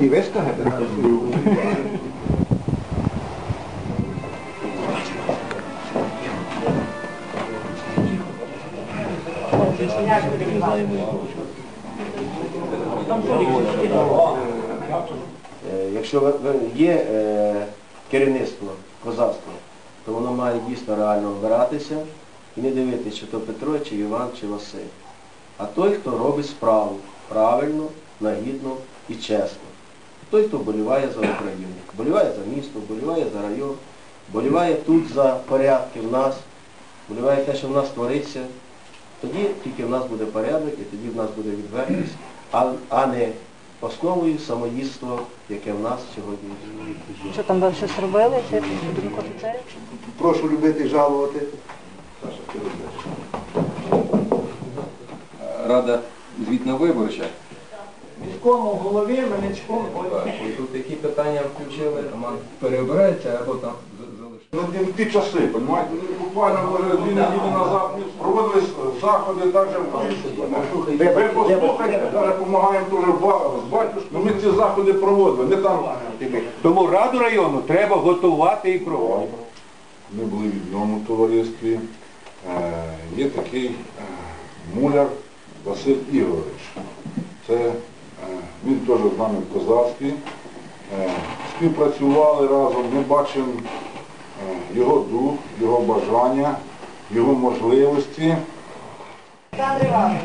І ви скажете? Е, Якщо ви- ви- є е, керівництво козацтва, то воно має дійсно реально обиратися і не дивитися, чи то Петро, чи Іван, чи Василь. А той, хто робить справу правильно, нагідно і чесно. Той, хто вболіває за Україну, вболіває за місто, вболіває за район, вболіває тут за порядки в нас, вболіває те, що в нас твориться, тоді тільки в нас буде порядок і тоді в нас буде відвертість, а не основою самоїдство, яке в нас сьогодні є. Що там ви щось робили? Чи будинок офіцерів? Прошу любити і жалувати. Рада звітна виборча. Міському голові, Мельничкому. І тут які питання включили, Роман переобирається або там залишається. Ну, ті часи, розумієте? Ну, Буквально, може, дві неділі назад проводились заходи навіть в Києві. Ви послухайте, зараз допомагаємо теж ба- з батюшкою. Ми ці заходи проводили, не там. Тому раду району треба готувати і проводити. Ми були в одному товаристві. Е, Є такий е, муляр Василь Ігорович. Це він теж з нами в козацтві. Е, Співпрацювали разом, ми бачимо е, його дух, його бажання, його можливості. Іванович.